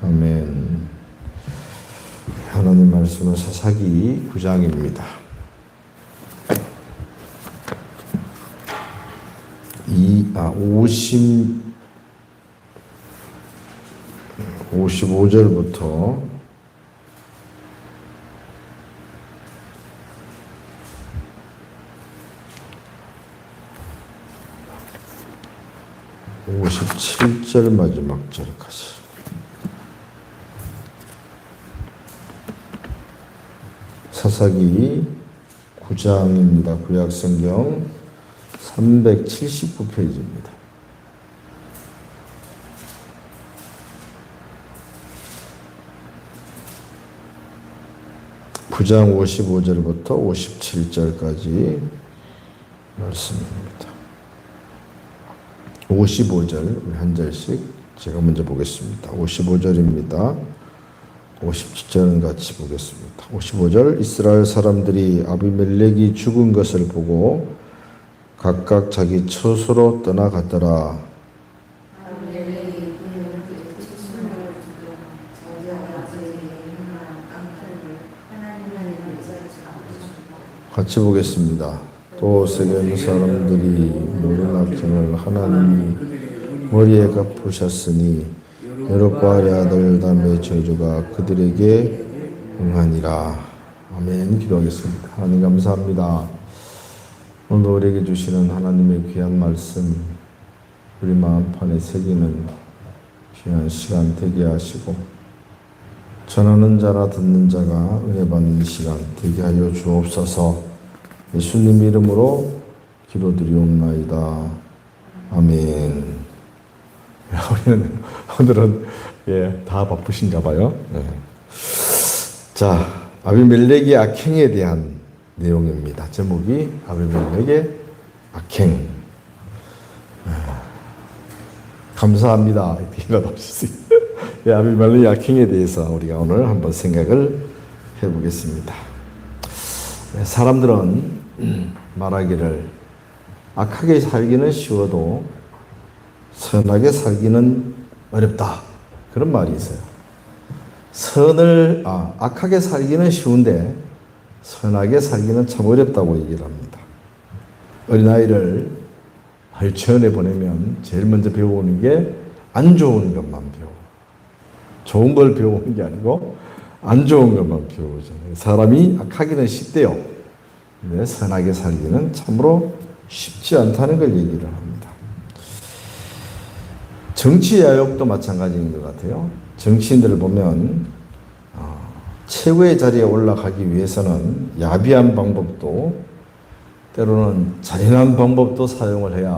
아멘. 하나님 말씀은 사사기 9장입니다. 이, 아, 50, 55절부터 오십칠 절 마지막 절까지. 사사기 9장입니다. 구약성경 379페이지입니다. 구장 55절부터 57절까지 말씀입니다. 55절 우리 한 절씩 제가 먼저 보겠습니다. 55절입니다. 57절은 같이 보겠습니다. 55절 이스라엘 사람들이 아비멜렉이 죽은 것을 보고 각각 자기 처소로 떠나갔더라. 같이 보겠습니다. 또 세겜 사람들이 노른 악행을 하나님이 머리에 갚으셨으니 여로보알의 아들 담의 저주가 그들에게 응하니라. 아멘. 기도하겠습니다. 하나님 감사합니다. 오늘 우리에게 주시는 하나님의 귀한 말씀 우리 마음판에 새기는 귀한 시간 되게 하시고 전하는 자나 듣는 자가 은혜 받는 시간 되게 하여 주옵소서 예수님 이름으로 기도드리옵나이다. 아멘. 우리는 오늘은 예, 다 바쁘신가 봐요. 네. 자, 아비멜렉의 악행에 대한 내용입니다. 제목이 아비멜렉의 악행. 아, 감사합니다. 예, 아비멜렉의 악행에 대해서 우리가 오늘 한번 생각을 해보겠습니다. 네, 사람들은 말하기를 악하게 살기는 쉬워도 선하게 살기는 어렵다. 그런 말이 있어요. 선을, 아, 악하게 살기는 쉬운데 선하게 살기는 참 어렵다고 얘기를 합니다. 어린아이를 유치원에 보내면 제일 먼저 배우는 게 안 좋은 것만 배워. 좋은 걸 배우는 게 아니고 안 좋은 것만 배우잖아요. 사람이 악하기는 쉽대요. 근데 선하게 살기는 참으로 쉽지 않다는 걸 얘기를 합니다. 정치 야욕도 마찬가지인 것 같아요. 정치인들을 보면 어, 최고의 자리에 올라가기 위해서는 야비한 방법도 때로는 잔인한 방법도 사용을 해야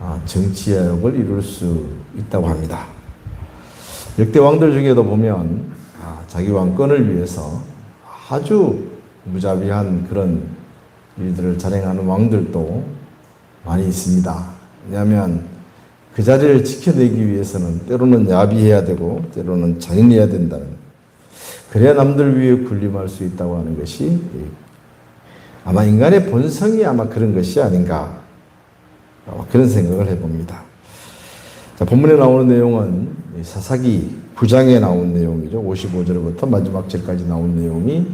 아, 정치 야욕을 이룰 수 있다고 합니다. 역대 왕들 중에도 보면 아, 자기 왕권을 위해서 아주 무자비한 그런 일들을 자행하는 왕들도 많이 있습니다. 왜냐하면 그 자리를 지켜내기 위해서는 때로는 야비해야 되고 때로는 잔인해야 된다는 그래야 남들 위에 군림할 수 있다고 하는 것이 아마 인간의 본성이 아마 그런 것이 아닌가 그런 생각을 해봅니다. 자, 본문에 나오는 내용은 사사기 9장에 나온 내용이죠. 55절부터 마지막 절까지 나온 내용이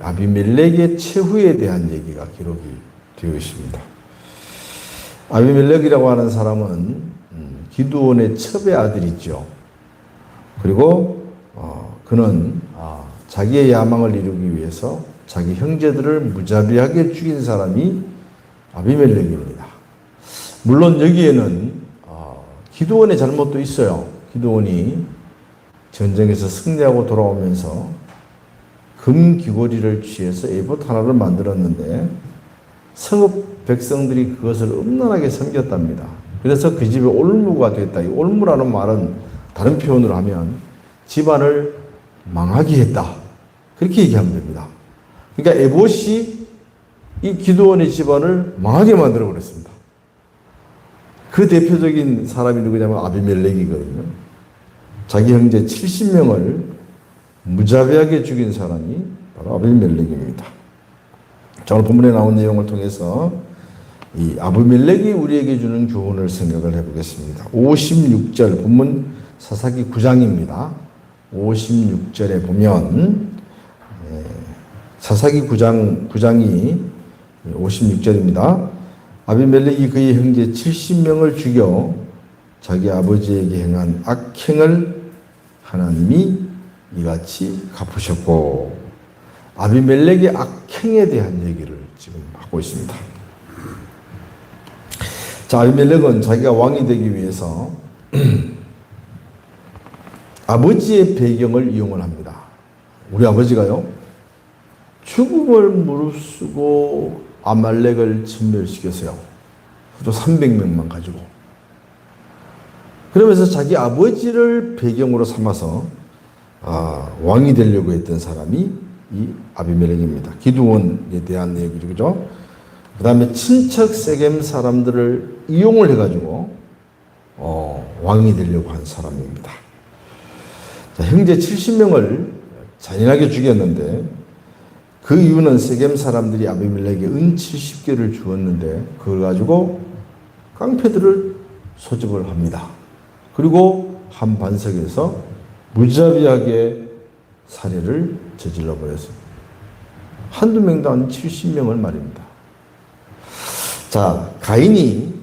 아비멜렉의 최후에 대한 얘기가 기록이 되어 있습니다. 아비멜렉이라고 하는 사람은 기두온의 첩의 아들이죠. 그리고 어, 그는 아, 자기의 야망을 이루기 위해서 자기 형제들을 무자비하게 죽인 사람이 아비멜렉입니다. 물론 여기에는 어, 기도원의 잘못도 있어요. 기도원이 전쟁에서 승리하고 돌아오면서 금 귀고리를 취해서 에봇 하나를 만들었는데 성읍 백성들이 그것을 음란하게 섬겼답니다. 그래서 그 집에 올무가 됐다. 이 올무라는 말은 다른 표현으로 하면 집안을 망하게 했다. 그렇게 얘기하면 됩니다. 그러니까 에봇이 이 기도원의 집안을 망하게 만들어 버렸습니다. 그 대표적인 사람이 누구냐면 아비멜렉이거든요. 자기 형제 70명을 무자비하게 죽인 사람이 바로 아비멜렉입니다. 자, 오늘 본문에 나온 내용을 통해서 이 아비멜렉이 우리에게 주는 교훈을 생각을 해보겠습니다. 56절 본문 사사기 9장입니다. 56절에 보면 예, 사사기 9장 9장이 56절입니다. 아비멜렉이 그의 형제 70명을 죽여 자기 아버지에게 행한 악행을 하나님이 이같이 갚으셨고 아비멜렉의 악행에 대한 얘기를 지금 하고 있습니다. 자, 아비멜렉은 자기가 왕이 되기 위해서 아버지의 배경을 이용을 합니다. 우리 아버지가요, 죽음을 무릅쓰고 아말렉을 진멸시켰어요. 또 300명만 가지고. 그러면서 자기 아버지를 배경으로 삼아서 아, 왕이 되려고 했던 사람이 이 아비멜렉입니다. 기드온에 대한 얘기죠. 그죠? 그 다음에 친척 세겜 사람들을 이용을 해가지고 어, 왕이 되려고 한 사람입니다. 자, 형제 70명을 잔인하게 죽였는데 그 이유는 세겜 사람들이 아비멜렉에게 은 70개를 주었는데 그걸 가지고 깡패들을 소집을 합니다. 그리고 한 반석에서 무자비하게 살해를 저질러 버렸습니다. 한두 명도 안 70명을 말입니다. 자, 가인이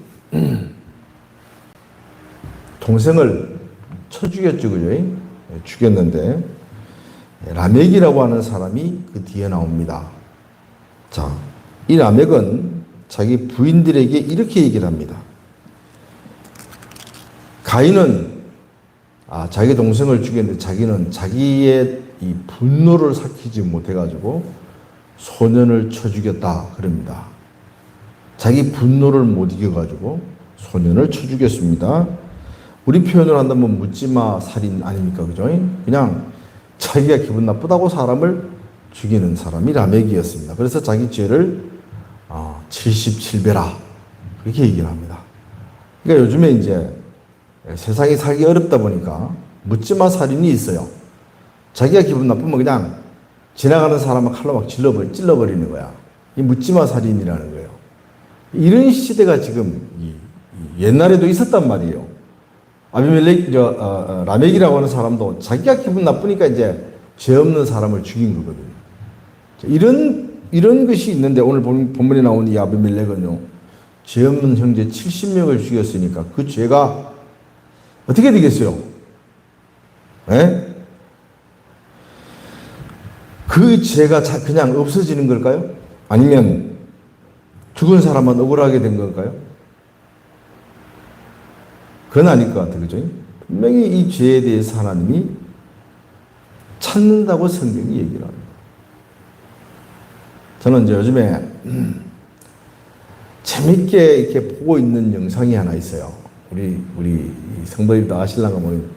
동생을 쳐 죽였죠, 그죠? 죽였는데 라멕이라고 하는 사람이 그 뒤에 나옵니다. 자, 이 라멕은 자기 부인들에게 이렇게 얘기를 합니다. 가인은 아, 자기 동생을 죽였는데 자기는 자기의 이 분노를 삭히지 못해가지고 소년을 쳐 죽였다 그럽니다. 자기 분노를 못 이겨가지고 소년을 쳐 죽였습니다. 우리 표현을 한다면 묻지마 살인 아닙니까, 그죠? 그냥 자기가 기분 나쁘다고 사람을 죽이는 사람이 라멕이었습니다. 그래서 자기 죄를 77배라 그렇게 얘기를 합니다. 그러니까 요즘에 이제 세상이 살기 어렵다 보니까 묻지마 살인이 있어요. 자기가 기분 나쁘면 그냥 지나가는 사람을 칼로 막 찔러버리, 찔러버리는 거야. 이 묻지마 살인이라는 거예요. 이런 시대가 지금 옛날에도 있었단 말이에요. 아비멜렉, 저, 어, 어, 라멕이라고 하는 사람도 자기가 기분 나쁘니까 이제 죄 없는 사람을 죽인 거거든요. 이런, 이런 것이 있는데 오늘 본문에 나온 이 아비멜렉은요, 죄 없는 형제 70명을 죽였으니까 그 죄가 어떻게 되겠어요? 예? 그 죄가 그냥 없어지는 걸까요? 아니면 죽은 사람만 억울하게 된 걸까요? 그건 아닐 것 같아요. 그죠? 분명히 이 죄에 대해서 하나님이 찾는다고 성경이 얘기를 합니다. 저는 이제 요즘에 재밌게 이렇게 보고 있는 영상이 하나 있어요. 우리, 우리 성도님도 아실랑가 뭐,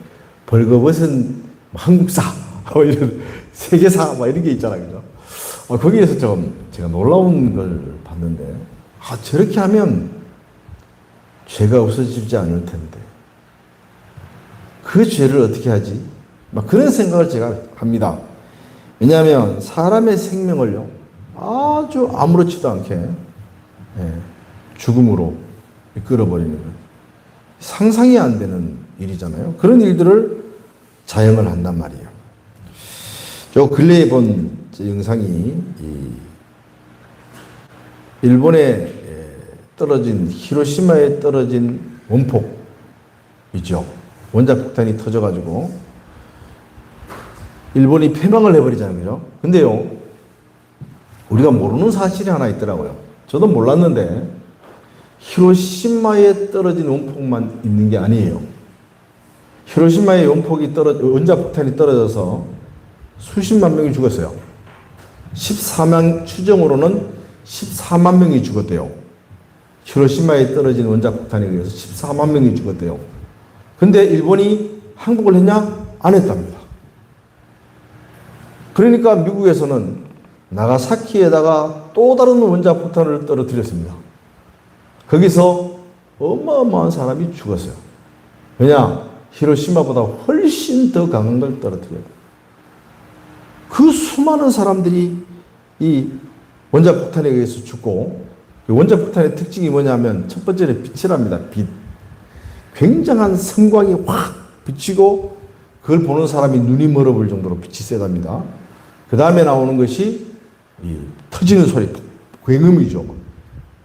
벌거벗은 한국사, 뭐 이런 세계사, 뭐 이런 게 있잖아요. 어, 거기에서 좀 제가 놀라운 걸 봤는데, 아, 저렇게 하면 죄가 없어지지 않을 텐데. 그 죄를 어떻게 하지? 막 그런 생각을 제가 합니다. 왜냐하면 사람의 생명을요, 아주 아무렇지도 않게 예, 죽음으로 끌어버리는 것. 상상이 안 되는 일이잖아요. 그런 일들을 자행을 한단 말이에요. 저 근래에 본 영상이 일본에 떨어진 히로시마에 떨어진 원폭이죠. 원자 폭탄이 터져가지고 일본이 패망을 해버리잖아요. 근데요, 우리가 모르는 사실이 하나 있더라고요. 저도 몰랐는데, 히로시마에 떨어진 원폭만 있는 게 아니에요. 히로시마에 원폭이 떨어, 원자 폭탄이 떨어져서 수십만 명이 죽었어요. 14만, 추정으로는 14만 명이 죽었대요. 히로시마에 떨어진 원자 폭탄에 의해서 14만 명이 죽었대요. 근데 일본이 항복을 했냐? 안 했답니다. 그러니까 미국에서는 나가사키에다가 또 다른 원자 폭탄을 떨어뜨렸습니다. 거기서 어마어마한 사람이 죽었어요. 왜냐? 히로시마보다 훨씬 더 강한 걸 떨어뜨려요. 그 수많은 사람들이 이 원자 폭탄에 의해서 죽고 원자 폭탄의 특징이 뭐냐면 첫 번째는 빛이랍니다. 빛. 굉장한 성광이 확 비치고 그걸 보는 사람이 눈이 멀어볼 정도로 빛이 세답니다. 그 다음에 나오는 것이 이 터지는 소리, 굉음이죠.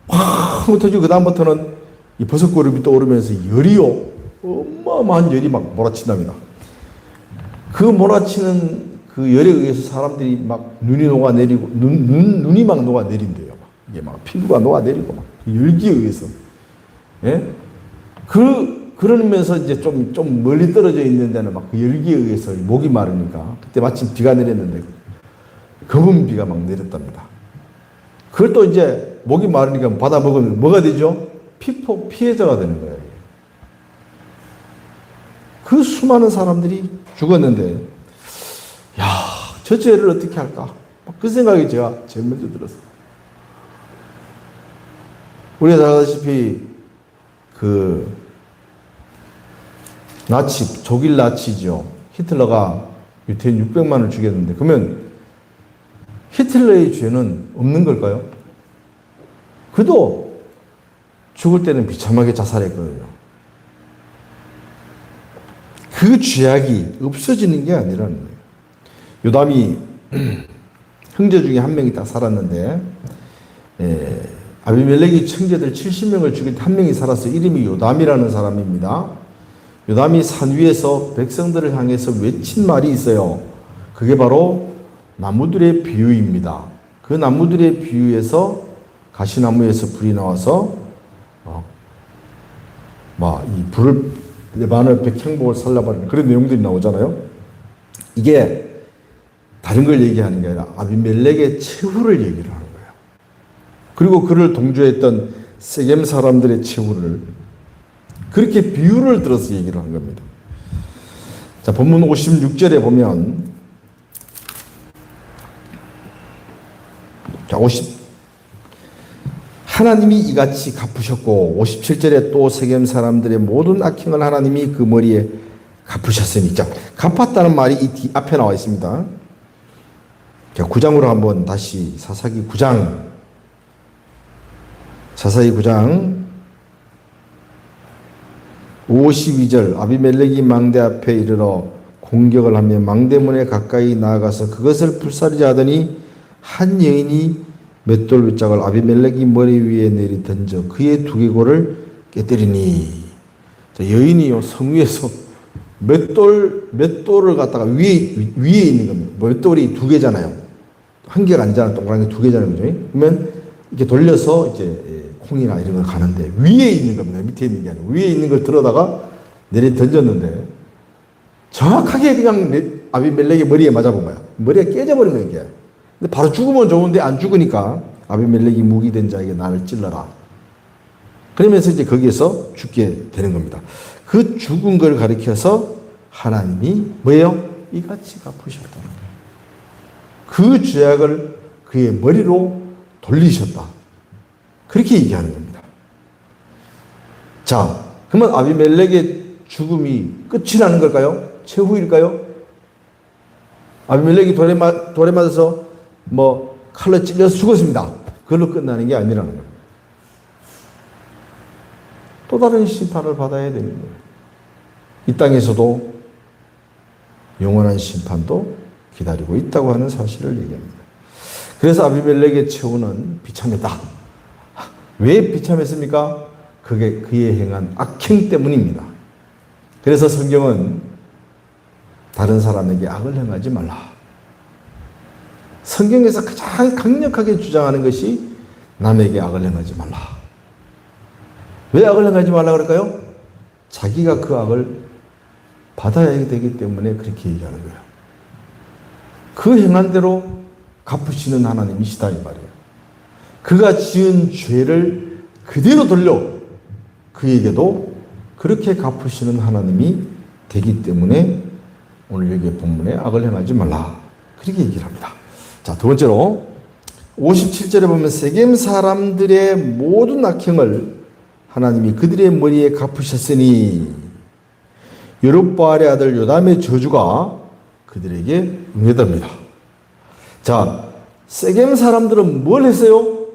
확 터지고 그 다음부터는 이 버섯고름이 떠오르면서 열이요. 어마어마한 열이 막 몰아친답니다. 그 몰아치는 그 열에 의해서 사람들이 막 눈이 녹아내리고 눈, 눈, 눈이 막 녹아내린대요. 막. 이게 막 피부가 녹아내리고 막그 열기에 의해서. 예? 그, 그러면서 이제 좀, 좀 멀리 떨어져 있는 데는 막 그 열기에 의해서 목이 마르니까 그때 마침 비가 내렸는데 검은 비가 막 내렸답니다. 그걸 또 이제 목이 마르니까 받아 먹으면 뭐가 되죠? 피폭 피해자가 되는 거예요. 그 수많은 사람들이 죽었는데, 야, 저 죄를 어떻게 할까? 막그 생각이 제가 제일 먼저 들었어요. 우리가 잘 아다시피, 그, 나치, 독일 나치죠. 히틀러가 유태인 600만을 죽였는데, 그러면 히틀러의 죄는 없는 걸까요? 그도 죽을 때는 비참하게 자살했거든요. 그 죄악이 없어지는 게 아니라는 거예요. 요담이 형제 중에 한 명이 딱 살았는데 에, 아비멜렉이 청제들 70명을 죽인 한 명이 살았어. 이름이 요담이라는 사람입니다. 요담이 산 위에서 백성들을 향해서 외친 말이 있어요. 그게 바로 나무들의 비유입니다. 그 나무들의 비유에서 가시나무에서 불이 나와서 어, 막이 불을 레바논 백향목을 살라버리는 그런 내용들이 나오잖아요. 이게 다른 걸 얘기하는 게 아니라 아비멜렉의 최후를 얘기를 하는 거예요. 그리고 그를 동조했던 세겜 사람들의 최후를 그렇게 비유를 들어서 얘기를 한 겁니다. 자, 본문 56절에 보면 자, 50 하나님이 이같이 갚으셨고 57절에 또 세겜 사람들의 모든 악행을 하나님이 그 머리에 갚으셨으니 자, 갚았다는 말이 이 뒤 앞에 나와 있습니다. 자, 9장으로 한번 다시 사사기 9장 사사기 9장 52절 아비멜렉이 망대 앞에 이르러 공격을 하며 망대문에 가까이 나아가서 그것을 불사르자 하더니 한 여인이 맷돌 윗짝을 아비멜렉이 머리 위에 내리 던져 그의 두개골을 깨뜨리니 자, 여인이요 성 위에서 맷돌 맷돌을 갖다가 위에 위에 있는 겁니다. 맷돌이 두 개잖아요. 한 개가 아니잖아. 동그란 게 두 개잖아요. 그죠? 그러면 이렇게 돌려서 이제 예, 콩이나 이런 걸 가는데 위에 있는 겁니다. 밑에 있는 게 아니고 위에 있는 걸 들어다가 내리 던졌는데 정확하게 그냥 내- 아비멜렉의 머리에 맞아본 거야. 머리가 깨져버린 거야, 이게. 근데 바로 죽으면 좋은데 안 죽으니까 아비멜렉이 무기된 자에게 나를 찔러라. 그러면서 이제 거기에서 죽게 되는 겁니다. 그 죽은 걸 가리켜서 하나님이 뭐예요? 이같이 갚으셨다. 그 죄악을 그의 머리로 돌리셨다. 그렇게 얘기하는 겁니다. 자, 그러면 아비멜렉의 죽음이 끝이라는 걸까요? 최후일까요? 아비멜렉이 돌에, 맞, 돌에 맞아서 뭐 칼로 찔려서 죽었습니다. 그걸로 끝나는 게 아니라는 거예요. 또 다른 심판을 받아야 되는 거예요. 이 땅에서도 영원한 심판도 기다리고 있다고 하는 사실을 얘기합니다. 그래서 아비멜렉의 최후는 비참했다. 왜 비참했습니까? 그게 그의 행한 악행 때문입니다. 그래서 성경은 다른 사람에게 악을 행하지 말라. 성경에서 가장 강력하게 주장하는 것이 남에게 악을 행하지 말라. 왜 악을 행하지 말라 그럴까요? 자기가 그 악을 받아야 되기 때문에 그렇게 얘기하는 거예요. 그 행한 대로 갚으시는 하나님이시다 이 말이에요. 그가 지은 죄를 그대로 돌려 그에게도 그렇게 갚으시는 하나님이 되기 때문에 오늘 여기 본문에 악을 행하지 말라. 그렇게 얘기를 합니다. 자, 두 번째로 57절에 보면 세겜 사람들의 모든 악행을 하나님이 그들의 머리에 갚으셨으니 여룹바알의 아들 요담의 저주가 그들에게 응해답니다. 자, 세겜 사람들은 뭘 했어요?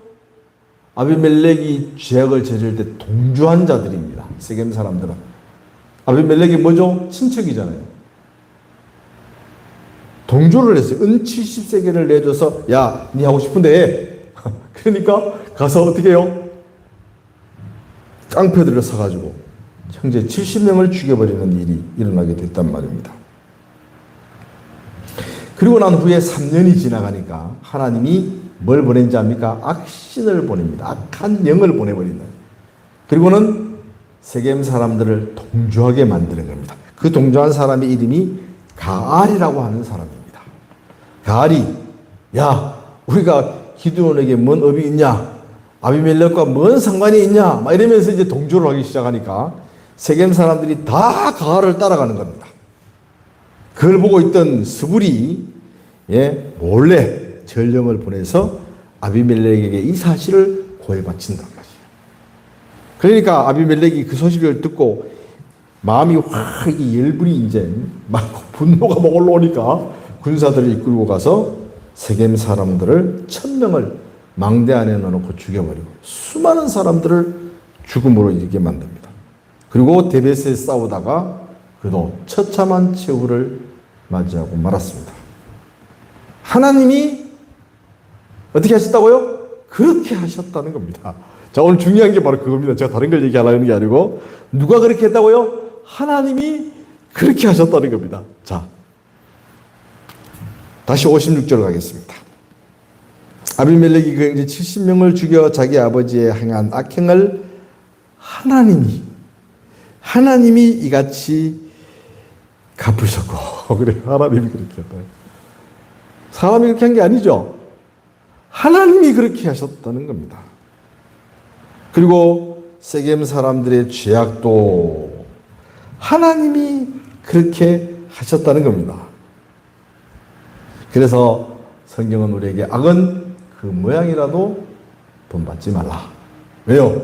아비멜렉이 죄악을 저질 때 동조한 자들입니다. 세겜 사람들은 아비멜렉이 뭐죠? 친척이잖아요. 동조를 했어요. 은 70세계를 내줘서 야, 니 하고 싶은데 해. 그러니까 가서 어떻게 해요? 깡패들을 사가지고 형제 70명을 죽여버리는 일이 일어나게 됐단 말입니다. 그리고 난 후에 3년이 지나가니까 하나님이 뭘 보낸지 압니까? 악신을 보냅니다. 악한 영을 보내버린다. 그리고는 세겜 사람들을 동조하게 만드는 겁니다. 그 동조한 사람의 이름이 가알이라고 하는 사람입니다. 가알이 야 우리가 기드온에게 뭔 업이 있냐? 아비멜렉과 뭔 상관이 있냐? 막 이러면서 이제 동조를 하기 시작하니까 세겜 사람들이 다 가알을 따라가는 겁니다. 그걸 보고 있던 스불이 예, 몰래 전령을 보내서 아비멜렉에게 이 사실을 고해 바친단 말이에요. 그러니까 아비멜렉이 그 소식을 듣고 마음이 확 열불이 이제 막 분노가 막 올라오니까 군사들을 이끌고 가서 세겜 사람들을 천 명을 망대 안에 넣어놓고 죽여버리고 수많은 사람들을 죽음으로 이르게 만듭니다. 그리고 데베스에 싸우다가 그도 처참한 최후를 맞이하고 말았습니다. 하나님이 어떻게 하셨다고요? 그렇게 하셨다는 겁니다. 자, 오늘 중요한 게 바로 그겁니다. 제가 다른 걸 얘기하려는 게 아니고, 누가 그렇게 했다고요? 하나님이 그렇게 하셨다는 겁니다. 자, 다시 56절 가겠습니다. 아비멜렉이 그 이제 70명을 죽여 자기 아버지의 행한 악행을 하나님이, 하나님이 이같이 갚으셨고, 그래, 하나님이 그렇게 했다. 사람이 그렇게 한 게 아니죠. 하나님이 그렇게 하셨다는 겁니다. 그리고 세겜 사람들의 죄악도 하나님이 그렇게 하셨다는 겁니다. 그래서 성경은 우리에게 악은 그 모양이라도 본받지 말라. 왜요?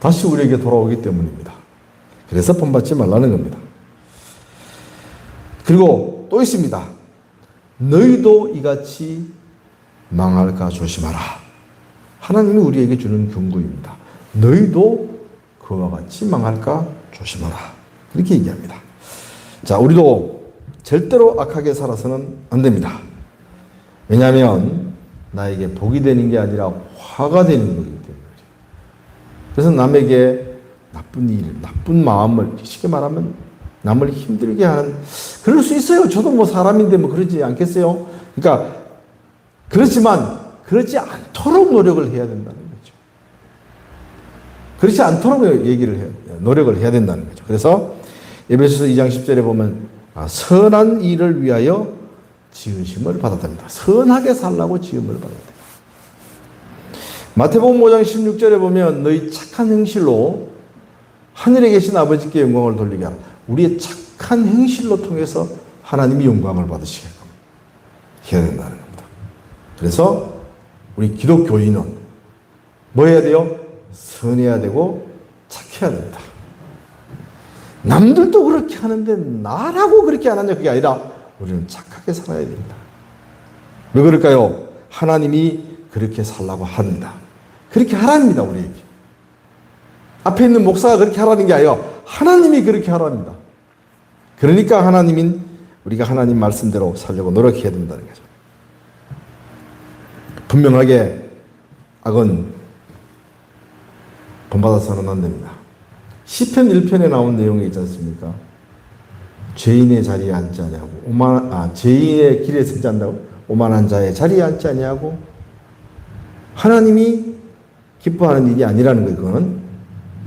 다시 우리에게 돌아오기 때문입니다. 그래서 본받지 말라는 겁니다. 그리고 또 있습니다. 너희도 이같이 망할까 조심하라. 하나님이 우리에게 주는 경고입니다. 너희도 그와 같이 망할까 조심하라. 이렇게 얘기합니다. 자, 우리도 절대로 악하게 살아서는 안 됩니다. 왜냐하면 나에게 복이 되는 게 아니라 화가 되는 거기 때문에. 그래서 남에게 나쁜 일, 나쁜 마음을 쉽게 말하면 남을 힘들게 하는 그럴 수 있어요. 저도 뭐 사람인데 뭐 그러지 않겠어요? 그러니까 그렇지만 그렇지 않도록 노력을 해야 된다는 거죠. 그렇지 않도록 얘기를 해 노력을 해야 된다는 거죠. 그래서 에베소서 2장 10절에 보면 아, 선한 일을 위하여 지으심을 받았답니다. 선하게 살라고 지음을 받았다. 마태복음 5장 16절에 보면 너희 착한 행실로 하늘에 계신 아버지께 영광을 돌리게 하라. 우리의 착한 행실로 통해서 하나님이 영광을 받으시게끔 해야 된다는 겁니다. 그래서 우리 기독교인은 뭐 해야 돼요? 선해야 되고 착해야 됩니다. 남들도 그렇게 하는데 나라고 그렇게 안 하냐 그게 아니라 우리는 착하게 살아야 됩니다. 왜 그럴까요? 하나님이 그렇게 살라고 합니다. 그렇게 하랍니다, 우리에게. 앞에 있는 목사가 그렇게 하라는 게 아니라 하나님이 그렇게 하랍니다. 그러니까 하나님인 우리가 하나님 말씀대로 살려고 노력해야 된다는 거죠. 분명하게 악은 본받아서는 안 됩니다. 시편 1편에 나온 내용이 있지 않습니까? 죄인의 자리에 앉지 아니하고 오만 아 죄인의 길에 서지 않다고 오만한 자의 자리에 앉지 아니하고 하나님이 기뻐하는 일이 아니라는 거 그거는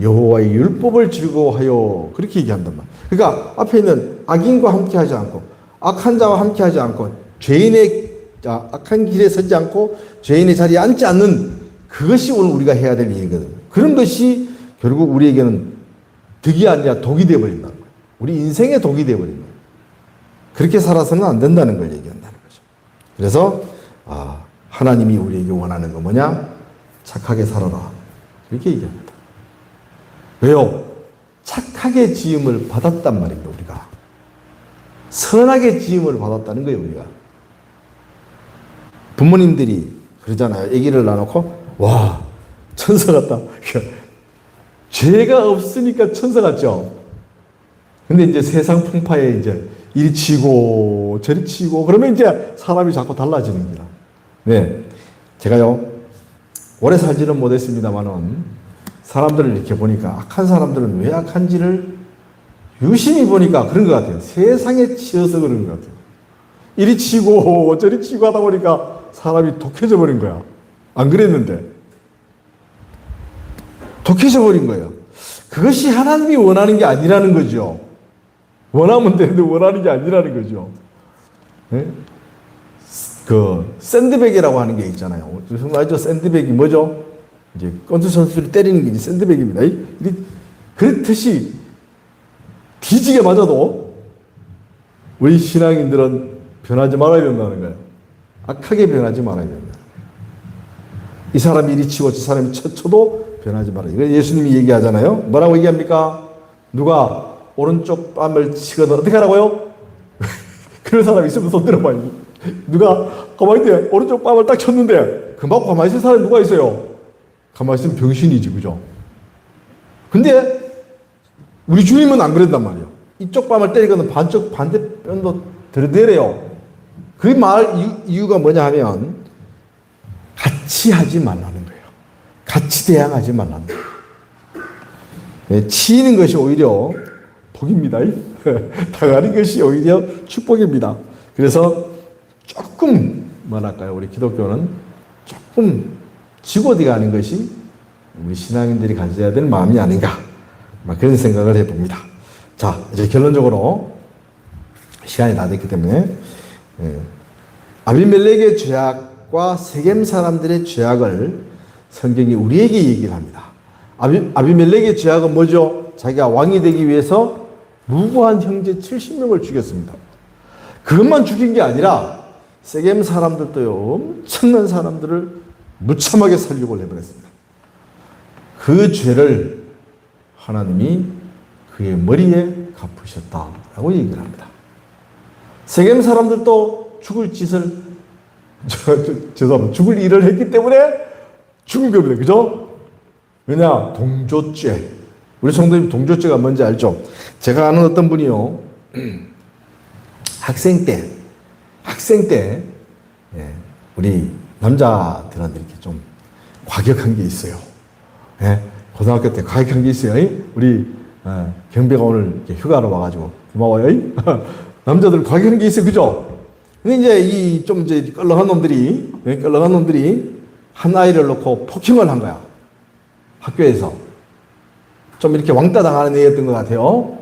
여호와의 율법을 즐거워하여 그렇게 얘기한단 말. 그러니까 앞에 있는 악인과 함께하지 않고 악한 자와 함께하지 않고 죄인의 아, 악한 길에 서지 않고 죄인의 자리에 앉지 않는 그것이 오늘 우리가 해야 될 일이거든요. 그런 것이 결국 우리에게는 득이 아니라 독이 되어버린다는 거예요. 우리 인생의 독이 되어버린다. 그렇게 살아서는 안 된다는 걸 얘기한다는 거죠. 그래서 아, 하나님이 우리에게 원하는 거 뭐냐? 착하게 살아라. 이렇게 얘기합니다. 왜요? 착하게 지음을 받았단 말입니다, 우리가. 선하게 지음을 받았다는 거예요, 우리가. 부모님들이 그러잖아요. 아기를 낳아놓고, 와, 천사 같다. 죄가 없으니까 천사 같죠? 근데 이제 세상 풍파에 이제 이리 치고 저리 치고 그러면 이제 사람이 자꾸 달라지는 겁니다. 네. 제가요, 오래 살지는 못했습니다만은 사람들을 이렇게 보니까 악한 사람들은 왜 악한지를 유심히 보니까 그런 것 같아요. 세상에 치여서 그런 것 같아요. 이리 치고 저리 치고 하다 보니까 사람이 독해져 버린 거야. 안 그랬는데. 독해져 버린 거예요. 그것이 하나님이 원하는 게 아니라는 거죠. 원하면 되는데 원하는 게 아니라는 거죠. 네? 그 샌드백이라고 하는 게 있잖아요. 무슨 말이죠? 샌드백이 뭐죠? 이제 건투 선수를 때리는 게 이제 샌드백입니다. 그렇듯이 뒤지게 맞아도 우리 신앙인들은 변하지 말아야 된다는 거예요. 악하게 변하지 말아야 된다. 이 사람이 이리 치고 저 사람이 쳐, 쳐도 변하지 말아야 돼. 이거 예수님이 얘기하잖아요. 뭐라고 얘기합니까? 누가 오른쪽 뺨을 치거든 어떻게 하라고요? 그런 사람 있으면 손 들어봐요. 누가 가만히 있대. 오른쪽 뺨을 딱 쳤는데 금방 가만히 있을 사람이 누가 있어요? 가만히 있으면 병신이지, 그죠? 근데 우리 주님은 안 그랬단 말이에요. 이쪽 뺨을 때리거든 반쪽 반대편도 들이대래요. 그 말 이유가 뭐냐 하면 같이 하지 말라는 거예요. 같이 대항하지 말라는 거예요. 네, 치이는 것이 오히려 복입니다. 당하는 것이 오히려 축복입니다. 그래서 조금 뭐랄까요? 우리 기독교는 조금 지고 들어가는 것이 우리 신앙인들이 가져야 될 마음이 아닌가. 막 그런 생각을 해봅니다. 자, 이제 결론적으로 시간이 다 됐기 때문에 예, 아비멜렉의 죄악과 세겜 사람들의 죄악을 성경이 우리에게 얘기를 합니다. 아비, 아비멜렉의 죄악은 뭐죠? 자기가 왕이 되기 위해서 무고한 형제 70명을 죽였습니다. 그것만 죽인 게 아니라 세겜 사람들도요 엄청난 사람들을 무참하게 살육을 해버렸습니다. 그 죄를 하나님이 그의 머리에 갚으셨다라고 얘기를 합니다. 세겜 사람들도 죽을 짓을 저, 저, 죄송합니다. 죽을 일을 했기 때문에 죽은 겁니다. 그죠? 왜냐? 동조죄. 우리 성도님 동조죄가 뭔지 알죠? 제가 아는 어떤 분이요. 학생 때, 학생 때, 예, 우리 남자들한테 이렇게 좀 과격한 게 있어요. 예, 고등학교 때 과격한 게 있어요. 이? 우리 어, 경배가 오늘 휴가로 와가지고 고마워요. 이? 남자들 과격한 게 있어요. 그죠? 이제 이 좀 이제 끌렁한 놈들이, 예, 끌렁한 놈들이 한 아이를 놓고 폭행을 한 거야. 학교에서. 좀 이렇게 왕따 당하는 애였던 것 같아요.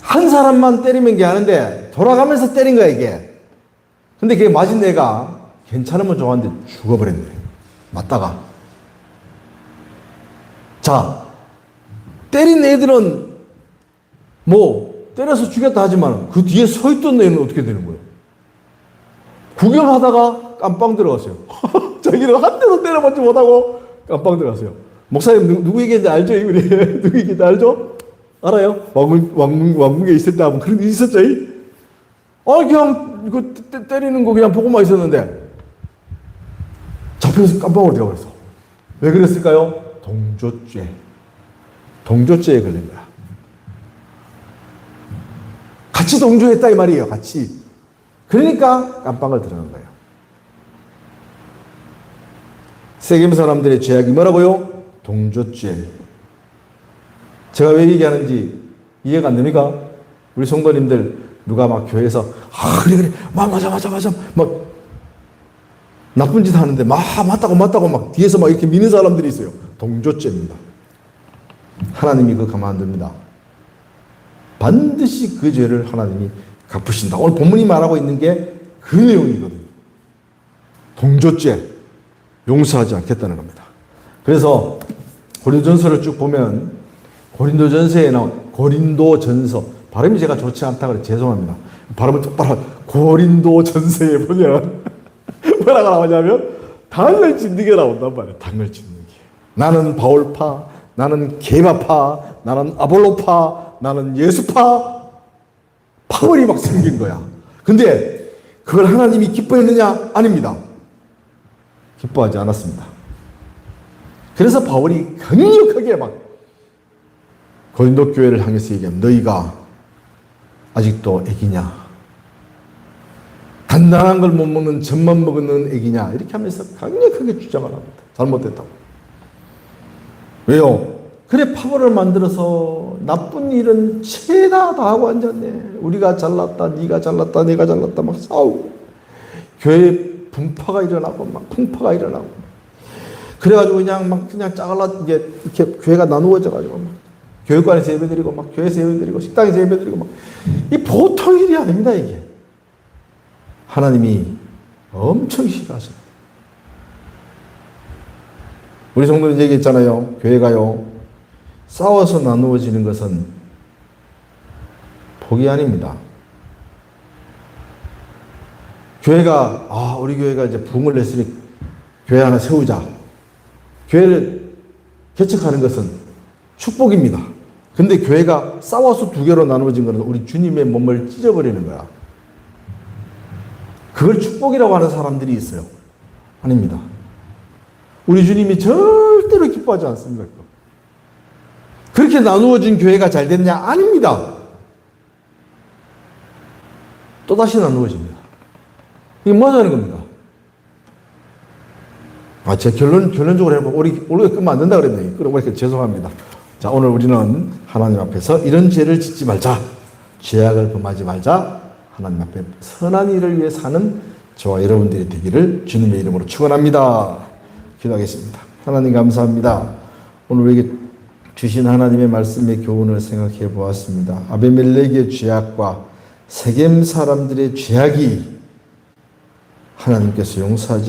한 사람만 때리면 게 하는데 돌아가면서 때린 거야 이게. 근데 그게 맞은 애가 괜찮으면 좋았는데 죽어버렸네. 맞다가. 자, 때린 애들은 뭐 때려서 죽였다 하지만 그 뒤에 서 있던 애는 어떻게 되는 거예요? 구경하다가 깜빵 들어갔어요. 자기는 한 대도 때려받지 못하고 깜빵 들어갔어요. 목사님 누, 누구 얘기인지 알죠? 우리 누구 얘기인지 알죠? 알아요? 왕궁 왕궁 왕궁에 있을 때 한번 그런 일 있었죠? 아 그냥 이거 때, 때리는 거 그냥 보고만 있었는데 잡혀서 깜빵으로 들어가버렸어. 왜 그랬을까요? 동조죄. 동조죄에 걸린 거야. 같이 동조했다 이 말이에요. 같이. 그러니까 깜빵을 들어간 거예요. 세겜 사람들의 죄악이 뭐라고요? 동조죄. 제가 왜 얘기하는지 이해가 안 됩니까? 우리 성도님들 누가 막 교회에서 아 그래 그래 막 맞아 맞아 맞아 막 나쁜 짓 하는데 막 맞다고 맞다고 막 뒤에서 막 이렇게 미는 사람들이 있어요. 동조죄입니다. 하나님이 그 가만 안 둡니다. 반드시 그 죄를 하나님이 갚으신다. 오늘 본문이 말하고 있는 게 그 내용이거든요. 동조죄 용서하지 않겠다는 겁니다. 그래서 고린도전서를 쭉 보면 고린도전서에 나온 고린도전서 발음이 제가 좋지 않다 그래 죄송합니다. 발음을 똑바로 고린도전서에 보면 뭐라고 나오냐면 당을 짓는 게 나온단 말이에요. 당을 짓는 게. 나는 바울파, 나는 게바파, 나는 아볼로파, 나는 예수파. 파벌이 막 생긴 거야. 근데 그걸 하나님이 기뻐했느냐? 아닙니다. 기뻐하지 않았습니다. 그래서 바울이 강력하게 막 고린도 교회를 향해서 얘기하면 너희가 아직도 애기냐? 단단한 걸 못 먹는 젖만 먹는 애기냐? 이렇게 하면서 강력하게 주장을 합니다. 잘못됐다고. 왜요? 그래 파벌을 만들어서 나쁜 일은 죄다 다 하고 앉았네. 우리가 잘났다, 네가 잘났다, 내가 잘났다 막 싸우고 교회 분파가 일어나고 막 풍파가 일어나고 그래가지고 그냥 막 그냥 짜갈라 이게 이렇게 교회가 나누어져 가지고 막 교육관에서 예배드리고 막 교회에서 예배드리고 식당에서 예배드리고 막 이 보통 일이 아닙니다 이게 하나님이 엄청 싫어하셔. 우리 성도는 얘기했잖아요. 교회가요. 싸워서 나누어지는 것은 복이 아닙니다. 교회가 아 우리 교회가 이제 부흥을 냈으니 교회 하나 세우자. 교회를 개척하는 것은 축복입니다. 근데 교회가 싸워서 두 개로 나누어진 것은 우리 주님의 몸을 찢어버리는 거야. 그걸 축복이라고 하는 사람들이 있어요. 아닙니다. 우리 주님이 절대로 기뻐하지 않습니다. 그렇게 나누어진 교회가 잘 됐냐? 아닙니다. 또다시 나누어집니다. 이게 뭐 하자는 겁니까? 아, 제 결론, 결론적으로 해보면, 우리, 우리가 끄면 안 된다 그랬네. 우리 죄송합니다. 자, 오늘 우리는 하나님 앞에서 이런 죄를 짓지 말자. 죄악을 범하지 말자. 하나님 앞에 선한 일을 위해 사는 저와 여러분들이 되기를 주님의 이름으로 축원합니다. 기도하겠습니다. 하나님 감사합니다. 오늘 우리에게 주신 하나님의 말씀의 교훈을 생각해 보았습니다. 아베멜렉의 죄악과 세겜 사람들의 죄악이 하나님께서 용서하지